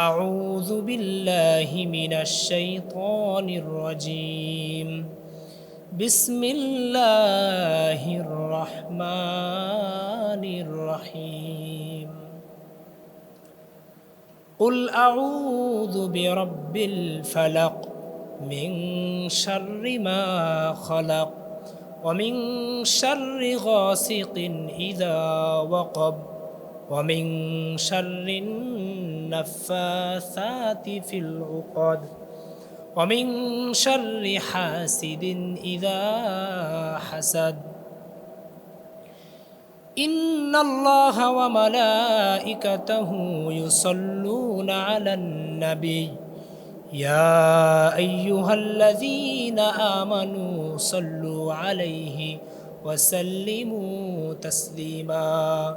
أعوذ بالله من الشيطان الرجيم. بسم الله الرحمن الرحيم. قل أعوذ برب الفلق من شر ما خلق ومن شر غاسق إذا وقب. ومن شر النفاثات في العقد ومن شر حاسد إذا حسد. إن الله وملائكته يصلون على النبي يا أيها الذين آمنوا صلوا عليه وسلموا تسليما.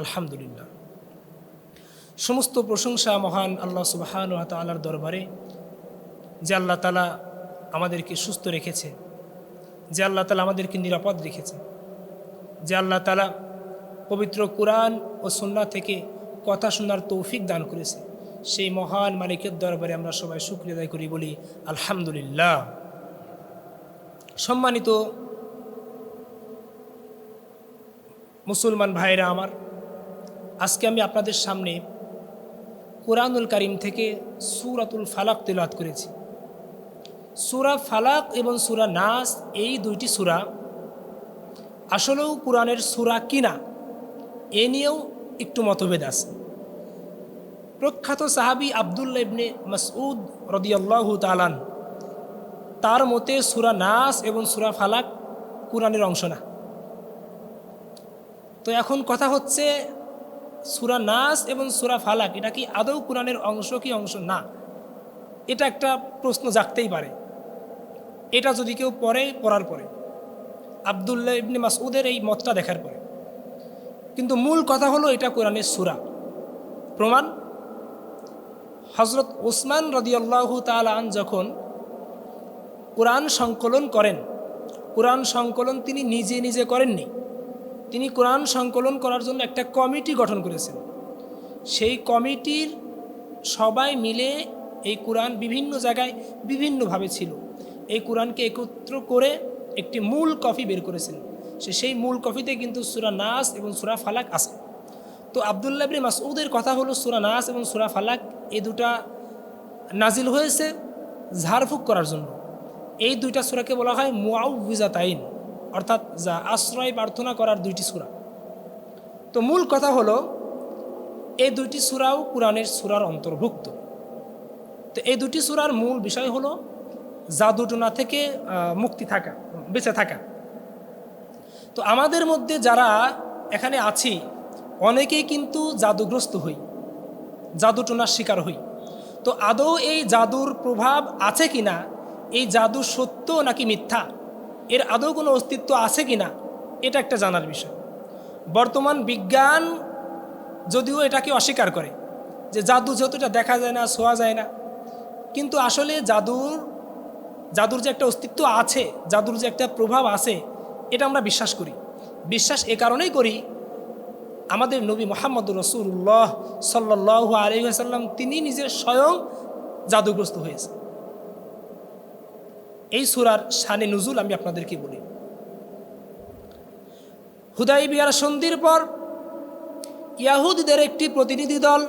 আলহামদুলিল্লাহ। সমস্ত প্রশংসা মহান আল্লাহ সুবাহান তালার দরবারে, যে আল্লাহ তালা আমাদেরকে সুস্থ রেখেছে, যে আল্লাহ তালা আমাদেরকে নিরাপদ রেখেছে, যে আল্লাহ তালা পবিত্র কোরআন ও সন্না থেকে কথা শোনার তৌফিক দান করেছে। সেই মহান মালিকের দরবারে আমরা সবাই সুক্রিয়দায় করি বলি আলহামদুলিল্লাহ। সম্মানিত মুসলমান ভাইরা আমার, আজকে আমি আপনাদের সামনে কোরআনুল কারিম থেকে সুরাতুল ফালাক তেলাত করেছি। সুরা ফালাক এবং সুরা নাস এই দুইটি সুরা আসলেও কোরআনের সুরা কিনা এ নিয়েও একটু মতভেদ আছে। প্রখ্যাত সাহাবি আবদুল্লা ইবনে মাসউদ রদিয়াল্লাহ তালান তার মতে সুরা নাস এবং সুরা ফালাক কোরআনের অংশ না। তো এখন কথা হচ্ছে সুরা নাস এবং সুরা ফালাক, এটা কি আদৌ কোরআনের অংশ কি অংশ? না। এটা একটা প্রশ্ন জাগতেই পারে। এটা যদি কেউ পড়ে, পড়ার পরে। আবদুল্লাহ ইবনে মাসউদের এই মতটা দেখার পরে। কিন্তু মূল কথা হলো এটা কোরআনের সুরা। প্রমাণ? হজরত ওসমান রদিয়াল্লাহ তালান যখন কোরআন সংকলন করেন, কোরআন সংকলন তিনি নিজে নিজে করেননি। তিনি কোরআন সংকলন করার জন্য একটা কমিটি গঠন করেছেন। সেই কমিটির সবাই মিলে এই কোরআন বিভিন্ন জায়গায় বিভিন্নভাবে ছিল। এই কোরআনকে একত্র করে একটি মূল কপি বের করেছেন। সে সেই মূল কপিতে কিন্তু সুরা নাস এবং সুরা ফালাক আছে। তো আবদুল্লাহ বিন মাসউদের কথা হলো সুরা নাস এবং সুরা ফালাক এই দুটা নাজিল হয়েছে ঝাড়ফুঁক করার জন্য। এই দুইটা সুরাকে বলা হয় মুআউজাতাইন অর্থাৎ যা আশ্রয় প্রার্থনা করার দুইটি সুরা। তো মূল কথা হলো এই দুইটি সুরাও কোরআনের সুরার অন্তর্ভুক্ত। তো এই দুটি সুরার মূল বিষয় হলো জাদুটোনা থেকে মুক্তি থাকা বেঁচে থাকা। তো আমাদের মধ্যে যারা এখানে আছি অনেকেই কিন্তু জাদুগ্রস্ত হই জাদুটোনার শিকার হই। তো আদৌ এই জাদুর প্রভাব আছে কি না এই জাদু সত্য নাকি মিথ্যা? এর আদৌ কোনো অস্তিত্ব আছে কি না, এটা একটা জানার বিষয়। বর্তমান বিজ্ঞান যদিও এটাকে অস্বীকার করে যে জাদু যেহেতু এটা দেখা যায় না ছোঁয়া যায় না, কিন্তু আসলে জাদুর জাদুর যে একটা অস্তিত্ব আছে, জাদুর যে একটা প্রভাব আছে, এটা আমরা বিশ্বাস করি। বিশ্বাস এ কারণেই করি আমাদের নবী মোহাম্মদ রসুল্লাহ সাল্লাহ আলহিহাসাল্লাম তিনি নিজের স্বয়ং জাদুগ্রস্ত হয়েছে সুরার শানে নজুল আমি আপনাদেরকে বলি। হুদাই বিহার সন্ধির পর ইয়াহুদদের একটি প্রতিনিধি দল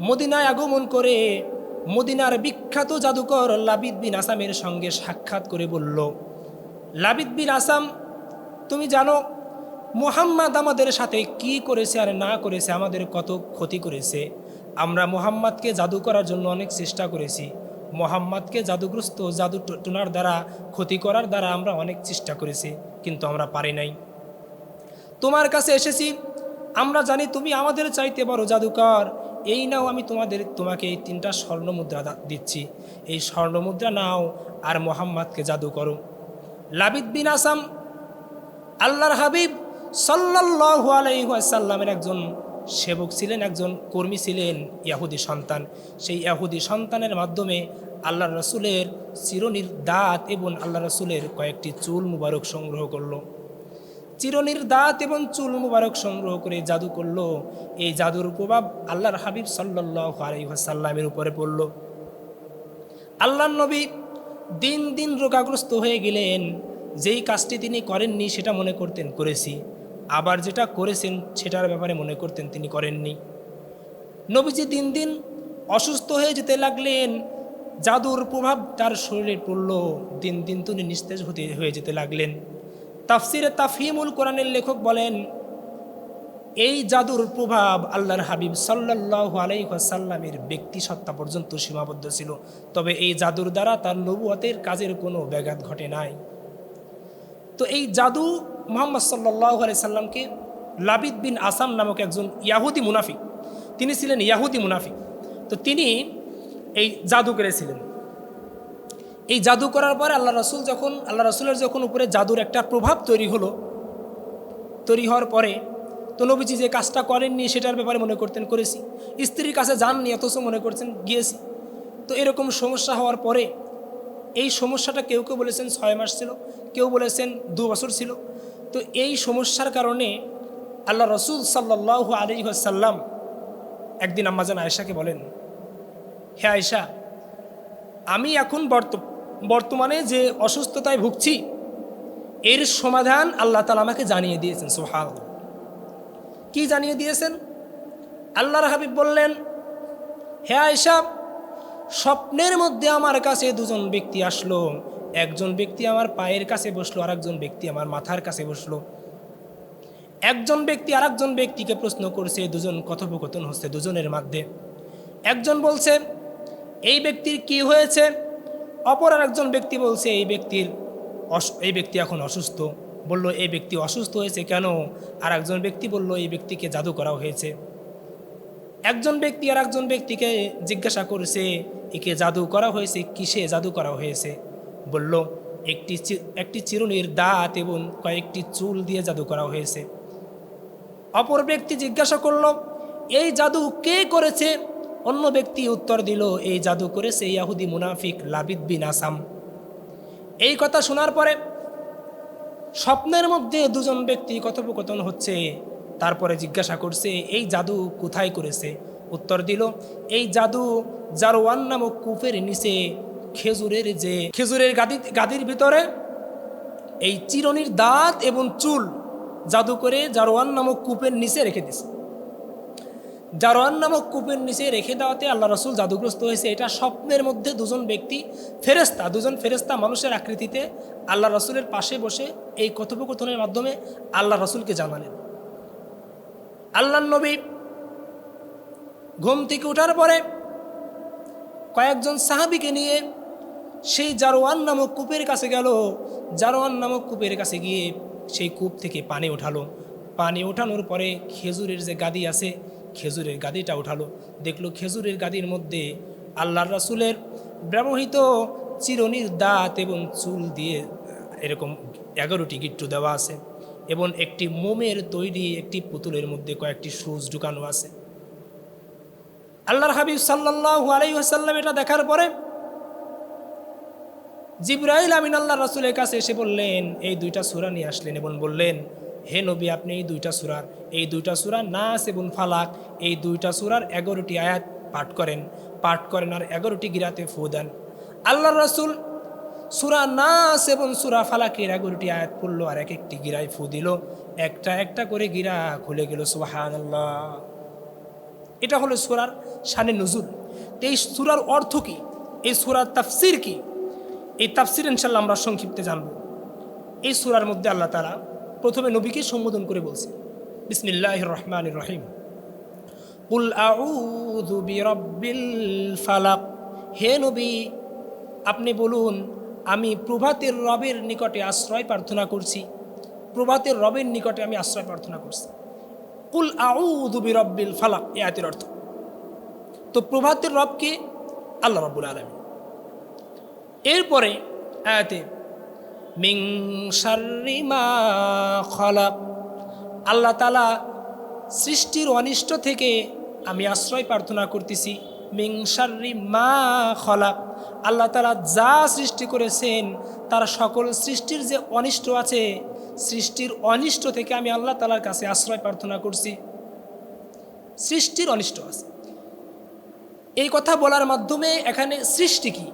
মদিনায় আগমন করে মদিনার বিখ্যাত জাদুকর লাবিদ বিন আসামের সঙ্গে সাক্ষাৎ করে বলল, লাবিদ বিন আসাম, তুমি জানো, মুহাম্মদ আমাদের সাথে কি করেছে আর না করেছে আমাদের কত ক্ষতি করেছে? আমরা মুহাম্madকে জাদু করার জন্য অনেক চেষ্টা করেছি। মোহাম্মদকে জাদুগ্রস্ত জাদু টোনার দ্বারা, ক্ষতি করার দ্বারা আমরা অনেক চেষ্টা করেছি, কিন্তু আমরা পারি নাই। তোমার কাছে এসেছি, আমরা জানি তুমি আমাদের চাইতে বড় জাদুকর। এই নাও আমি তোমাদের, তোমাকে এই তিনটা স্বর্ণ মুদ্রা দিচ্ছি। এই স্বর্ণ মুদ্রা নাও আর মোহাম্মদকে জাদু করো। লাবিদ বিন আসাম, আল্লাহর হাবিব সাল্লাল্লাহু আলাইহি ওয়াসাল্লামের একজন সেবক ছিলেন একজন কর্মী ছিলেন ইয়াহুদি সন্তান। সেই ইয়াহুদি সন্তানের মাধ্যমে আল্লাহ রসুলের চিরনির দাঁত এবং আল্লাহ রসুলের কয়েকটি চুল মুবারক সংগ্রহ করল। চিরনির দাঁত এবং চুল মুবারক সংগ্রহ করে জাদু করল। এই জাদুর প্রভাব আল্লাহর হাবিব সাল্লাহ আলাইসাল্লামের উপরে পড়ল। আল্লাহ নবী দিন দিন রোগাগ্রস্ত হয়ে গেলেন। যেই কাজটি তিনি করেননি সেটা মনে করতেন করেছি। আবার যেটা করেছেন সেটার ব্যাপারে মনে করতেন তিনি করেননি। নবীজি দিন দিন অসুস্থ হয়ে যেতে লাগলেন, জাদুর প্রভাব তার শরীরে পড়ল, দিন দিন তিনি নিস্তেজ হতে, হয়ে যেতে লাগলেন। তাফসিরে তাফহিমুল কোরআনের লেখক বলেন, এই জাদুর প্রভাব আল্লাহর হাবিব সাল্লাহ আলাইসাল্লামের ব্যক্তি সত্তা পর্যন্ত সীমাবদ্ধ ছিল। তবে এই জাদুর দ্বারা তার নবুয়তের কাজের কোনো ব্যাঘাত ঘটে নাই। তো এই জাদু মোহাম্মদ সাল্লাহ সাল্লামকে লাবিদ বিন আসাম নামক একজন ইয়াহুদি মুনাফিক, তিনি ছিলেন ইয়াহুদি মুনাফিক। তো তিনি এই জাদু করেছিলেন এই জাদু করার পরে আল্লাহ রসুল যখন, আল্লাহ রসুলের যখন উপরে জাদুর একটা প্রভাব তৈরি হলো, তৈরি হওয়ার পরে তো নবীজি যে কাজটা করেননি সেটার ব্যাপারে মনে করতেন করেছি। স্ত্রীর কাছে যাননি, অথচ মনে করছেন গিয়েছি। তো এরকম সমস্যা হওয়ার পরে এই সমস্যাটা কেউ কেউ বলেছেন ছয় মাস ছিল, কেউ বলেছেন দু বছর ছিল তো এই সমস্যার কারণে আল্লাহ রসুল সাল্লাহ আলী সাল্লাম একদিন আম্মাজান আয়েশাকে বলেন, হে আয়েশা, আমি এখন বর্ত, বর্তমানে যে অসুস্থতায় ভুগছি, এর সমাধান আল্লাহ তালা আমাকে জানিয়ে দিয়েছেন সোহাল কি জানিয়ে দিয়েছেন? আল্লাহর হাবিব বললেন, হে আয়সা স্বপ্নের মধ্যে আমার কাছে দুজন ব্যক্তি আসলো। একজন ব্যক্তি আমার পায়ের কাছে বসল আর একজন ব্যক্তি আমার মাথার কাছে বসল। একজন ব্যক্তি আর একজন ব্যক্তিকে প্রশ্ন করছে, দুজন কথোপকথন হচ্ছে দুজনের মধ্যে। একজন বলছে, এই ব্যক্তির কি হয়েছে? অপর আর একজন ব্যক্তি বলছে, এই ব্যক্তির এই ব্যক্তি এখন অসুস্থ। বলল, এই ব্যক্তি অসুস্থ হয়েছে কেন? আর একজন ব্যক্তি বলল, এই ব্যক্তিকে জাদু করা হয়েছে। একজন ব্যক্তি আর একজন ব্যক্তিকে জিজ্ঞাসা করেছে, একে জাদু করা হয়েছে? কিসে জাদু করা হয়েছে? বলল, একটি একটি চিরুনির দাঁত এবং কয়েকটি চুল দিয়ে জাদু করা হয়েছে। অপর ব্যক্তি জিজ্ঞাসা করল, এই জাদু কে করেছে? অন্য ব্যক্তি উত্তর দিল, এই জাদু করেছে ইয়াহুদি মুনাফিক লাবিদ বিন আসাম। এই কথা শোনার পরে স্বপ্নের মধ্যে দুজন ব্যক্তি কথোপকথন হচ্ছে, তারপরে জিজ্ঞাসা করছে, এই জাদু কোথায় করেছে? উত্তর দিল, এই জাদু জারোয়ান নামক কূপের নিচে খেজুরের যে, খেজুরের গাদি, গাদির ভিতরে এই চিরনির দাঁত এবং চুল জাদু করে জারোয়ান নামক কূপের নিচে রেখে দিছে। জারোয়ান নামক কূপের নিচে রেখে দেওয়াতে আল্লাহ রসুল জাদুগ্রস্ত হয়েছে। এটা স্বপ্নের মধ্যে দুজন ব্যক্তি ফেরেস্তা দুজন ফেরেস্তা মানুষের আকৃতিতে আল্লাহ রসুলের পাশে বসে এই কথোপকথনের মাধ্যমে আল্লাহ রসুলকে জানালেন। আল্লাহ নবী ঘুম থেকে ওঠার পরে কয়েকজন সাহাবিকে নিয়ে সেই জারোয়ান নামক কূপের কাছে গেল। জারোয়ান নামক কূপের কাছে গিয়ে সেই কূপ থেকে পানি ওঠালো। পানি ওঠানোর পরে খেজুরের যে গাদি আছে, খেজুরের গাদিটা ওঠালো। দেখল খেজুরের গাদির মধ্যে আল্লাহর রাসুলের ব্যবহৃত চিরনির দাঁত এবং চুল দিয়ে এরকম এগারোটি গিট্টু দেওয়া আছে এবং একটি মোমের তৈরি একটি পুতুলের মধ্যে কয়েকটি সুজ ঢুকানো আছে। আল্লাহর হাবিব সাল্লাহ আলাইসাল্লাম এটা দেখার পরে জিব্রাইল আমিন আল্লাহ রাসুলের কাছে এসে বললেন, এই দুইটা সুরা নিয়ে আসলেন এবং বললেন, হে নবী, আপনি এই দুইটা সুরার, এই দুইটা সুরা নাস এবং ফালাক, এই দুইটা সুরার এগারোটি আয়াত পাঠ করেন। পাঠ করেন আর এগারোটি গিরাতে ফু দেন। আল্লাহ রাসুল সুরা নাস এবং সুরা ফালাকের এগারোটি আয়াত পড়ল আর এক একটি গিরায় ফু দিল। একটা একটা করে গিরা খুলে গেল সুবাহান আল্লাহ এটা হলো সুরার শানে নজুল। এই সুরার অর্থ কি? এই সুরার তাফসির কি? এই তাফসির ইনশাল্লাহ আমরা সংক্ষিপ্তে জানব। এই সুরার মধ্যে আল্লাহ তারা প্রথমে নবীকে সম্বোধন করে বলছে বিসমিল্লাহ রহমান রহিম। বিরাব্বিল ফালাক। হে নবী, আপনি বলুন, আমি প্রভাতের রবের নিকটে আশ্রয় প্রার্থনা করছি। প্রভাতের রবের নিকটে আমি আশ্রয় প্রার্থনা করছি। কুল আউযু বিরাব্বিল ফালাক এ আয়াতের অর্থ। তো প্রভাতের রবকে আল্লাহ রব্বুল আলমী এরপরে আয়াতে, মিং শাররি মা খলাক আল্লাহ তালা সৃষ্টির অনিষ্ট থেকে আমি আশ্রয় প্রার্থনা করতেছি। মিং শাররি মা খলাক আল্লাহ তালা যা সৃষ্টি করেছেন, তার সকল সৃষ্টির যে অনিষ্ট আছে, সৃষ্টির অনিষ্ট থেকে আমি আল্লাহ তালার কাছে আশ্রয় প্রার্থনা করছি। সৃষ্টির অনিষ্ট আছে। এই কথা বলার মাধ্যমে এখানে সৃষ্টি কি?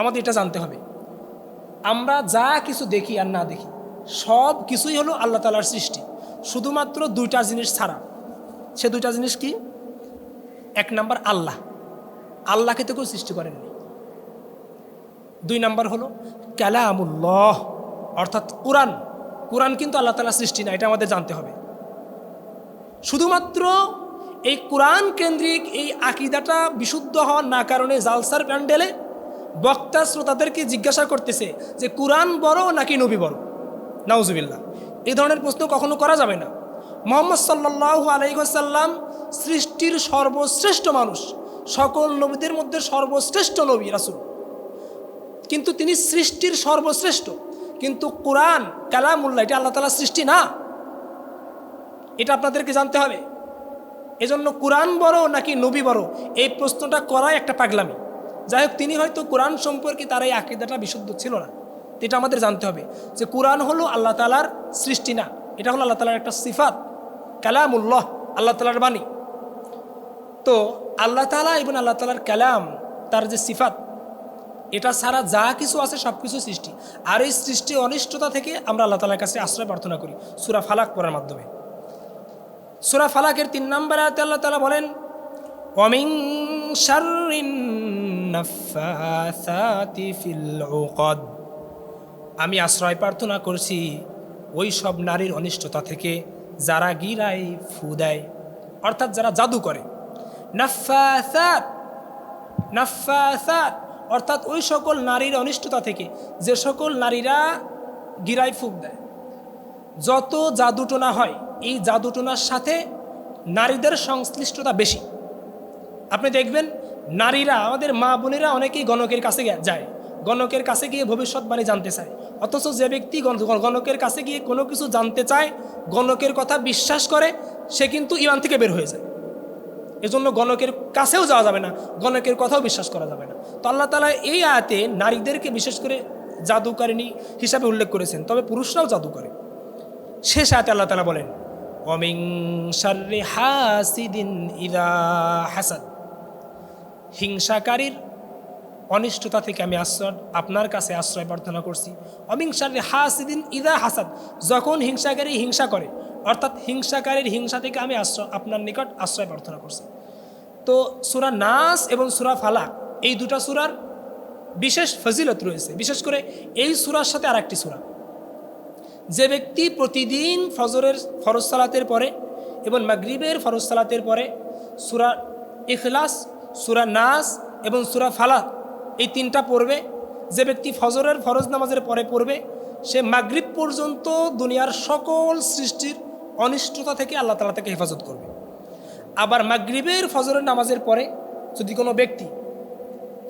আমাদের এটা জানতে হবে। আমরা যা কিছু দেখি আর না দেখি, সব কিছুই হলো আল্লাহ তালার সৃষ্টি। শুধুমাত্র দুইটা জিনিস ছাড়া। সে দুইটা জিনিস কি? এক নাম্বার আল্লাহ। আল্লাহকে তো কেউ সৃষ্টি করেননি। দুই নাম্বার হলো ক্যালামুল্লাহ অর্থাৎ কোরআন। কোরআন কিন্তু আল্লাহ তালা সৃষ্টি না, এটা আমাদের জানতে হবে। শুধুমাত্র এই কোরআন কেন্দ্রিক এই আকিদাটা বিশুদ্ধ হওয়ার না কারণে জালসার প্যান্ডেলে বক্তা শ্রোতাদেরকে জিজ্ঞাসা করতেছে যে, কোরআন বড় নাকি নবী বড়? নাউজুবিল্লাহ। এই ধরনের প্রশ্ন কখনো করা যাবে না। মোহাম্মদ সাল্লাহ আলাইসাল্লাম সৃষ্টির সর্বশ্রেষ্ঠ মানুষ। সকল নবীদের মধ্যে সর্বশ্রেষ্ঠ নবী, রাসুল। কিন্তু তিনি সৃষ্টির সর্বশ্রেষ্ঠ। কিন্তু কোরআন, কালামুল্লাহ, এটা আল্লাহ তালা সৃষ্টি না। এটা আপনাদেরকে জানতে হবে। এজন্য কোরআন বড় নাকি নবী বড়? এই প্রশ্নটা করাই একটা পাগলামি। যাই হোক, তিনি হয়তো কোরআন সম্পর্কে তার এই আকিদাটা বিশুদ্ধ ছিল না। এটা আমাদের জানতে হবে যে কোরআন হলো আল্লাহ তালার সৃষ্টি না। এটা হলো আল্লাহ তালার একটা সিফাত। কালামুল্লাহ, আল্লাহ তালার বাণী। তো আল্লাহ তালা এবং আল্লাহ তালার কালাম, তার যে সিফাত, এটা ছাড়া যা কিছু আছে সব কিছু সৃষ্টি। আর এই সৃষ্টি অনিষ্টতা থেকে আমরা আল্লাহ তালার কাছে আশ্রয় প্রার্থনা করি সুরা ফালাক পড়ার মাধ্যমে। সুরা ফালাকের তিন নম্বর আয়াতে আল্লাহ তালা বলেন অমিং আমি আশ্রয় প্রার্থনা করছি ওই সব নারীর অনিষ্টতা থেকে যারা গিরাই ফু দেয় অর্থাৎ যারা জাদু করে। নাফাসাত নাফাসাত, অর্থাৎ ওই সকল নারীর অনিষ্টতা থেকে যে সকল নারীরা গিরাই ফুক দেয় যত জাদুটোনা হয়, এই জাদুটোনার সাথে নারীদের সংশ্লিষ্টতা বেশি। আপনি দেখবেন নারীরা, আমাদের মা বোনেরা অনেকেই গণকের কাছে যায়। গণকের কাছে গিয়ে ভবিষ্যৎবাণী জানতে চায়। অথচ যে ব্যক্তি গণকের কাছে গিয়ে কোনো কিছু জানতে চায়, গণকের কথা বিশ্বাস করে, সে কিন্তু ইমান থেকে বের হয়ে যায়। এজন্য গণকের কাছেও যাওয়া যাবে না, গণকের কথাও বিশ্বাস করা যাবে না। তো আল্লাহ তালা এই আয়াতে নারীদেরকে বিশেষ করে জাদুকারিণী হিসাবে উল্লেখ করেছেন, তবে পুরুষরাও জাদু করে। শেষ আয়াতে আল্লাহ তালা বলেন অমিং হাসিদিন ইদা হাসাদ। হিংসাকারীর অনিষ্টতা থেকে আমি আশ্রয়, আপনার কাছে আশ্রয় প্রার্থনা করছি। অমিংসারে হাসিদিন ইদা হাসাদ, যখন হিংসাকারী হিংসা করে, অর্থাৎ হিংসাকারীর হিংসা থেকে আমি আশ্রয়, আপনার নিকট আশ্রয় প্রার্থনা করছি। তো সুরা নাস এবং সুরা ফালাক, এই দুটা সুরার বিশেষ ফজিলত রয়েছে। বিশেষ করে এই সুরার সাথে আর একটি সুরা। যে ব্যক্তি প্রতিদিন ফজরের ফরজ সালাতের পরে এবং মাগরিবের ফরজ সালাতের পরে সুরা ইখলাস সুরা নাস এবং সুরা ফালাক, এই তিনটা পড়বে। যে ব্যক্তি ফজরের ফরজ নামাজের পরে পড়বে, সে মাগরিব পর্যন্ত দুনিয়ার সকল সৃষ্টির অনিষ্টতা থেকে আল্লাহ তালা থেকে হেফাজত করবে। আবার মাগরিবের ফজরের নামাজের পরে যদি কোনো ব্যক্তি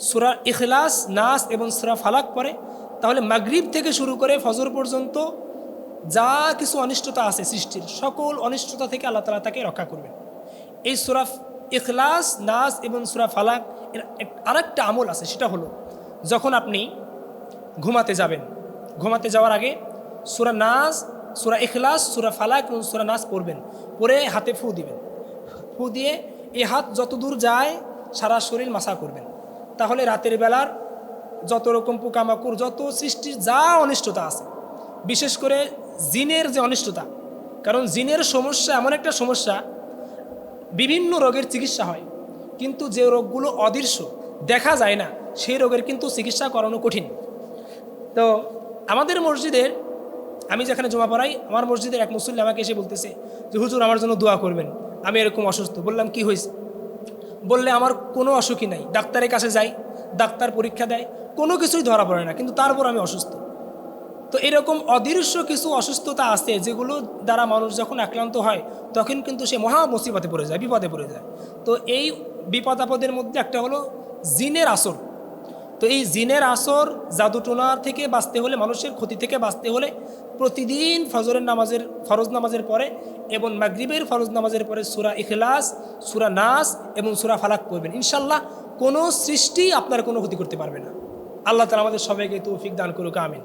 সুরা ইখলাস, নাস এবং সুরা ফালাক পড়ে, তাহলে মাগরিব থেকে শুরু করে ফজর পর্যন্ত যা কিছু অনিষ্টতা আছে সৃষ্টির, সকল অনিষ্টতা থেকে আল্লাহ তালা তাকে রক্ষা করবেন। এই সুরা ইখলাস, নাস এবং সুরা ফালাক এর আরেকটা আমল আছে, সেটা হলো যখন আপনি ঘুমাতে যাবেন। ঘুমাতে যাওয়ার আগে সুরা নাস, সুরা ইখলাস, সুরা ফালাক এবং সুরা নাস পড়বেন। পরে হাতে ফু দিবেন। ফু দিয়ে এ হাত যত দূর যায় সারা শরীর মাসা করবেন। তাহলে রাতের বেলার যত রকম পোকামাকড়, যত সৃষ্টির যা অনিষ্টতা আছে, বিশেষ করে জিনের যে অনিষ্টতা, কারণ জিনের সমস্যা এমন একটা সমস্যা বিভিন্ন রোগের চিকিৎসা হয়। কিন্তু যে রোগগুলো অদৃশ্য, দেখা যায় না, সেই রোগের কিন্তু চিকিৎসা করানো কঠিন। তো আমাদের মসজিদের, আমি যেখানে জমা পড়াই, আমার মসজিদের এক মুসল্লি আমাকে এসে বলতেছে যে, হুজুর, আমার জন্য দোয়া করবেন। আমি এরকম অসুস্থ। বললাম, কি হয়েছে? বললে, আমার কোনো অসুখই নাই। ডাক্তারের কাছে যাই, ডাক্তার পরীক্ষা দেয়, কোনো কিছুই ধরা পড়ে না। কিন্তু তারপর আমি অসুস্থ। তো এরকম অদৃশ্য কিছু অসুস্থতা আছে যেগুলো দ্বারা মানুষ যখন আক্রান্ত হয়, তখন কিন্তু সে মহা মুসিবতে পড়ে যায়, বিপদে পড়ে যায়। তো এই বিপদ আপদের মধ্যে একটা হলো জিনের আসর। তো এই জিনের আসর জাদুটোনার থেকে বাঁচতে হলে, মানুষের ক্ষতি থেকে বাঁচতে হলে প্রতিদিন ফজরের নামাজের, ফরজ নামাজের পরে এবং মাগরিবের ফরজ নামাজের পরে সুরা ইখলাস, সুরা নাস এবং সুরা ফালাক পড়বেন। ইনশাল্লাহ কোনো সৃষ্টি আপনার কোনো ক্ষতি করতে পারবে না। আল্লাহ তালা আমাদের সবাইকে তৌফিক দান করুক, আমিন।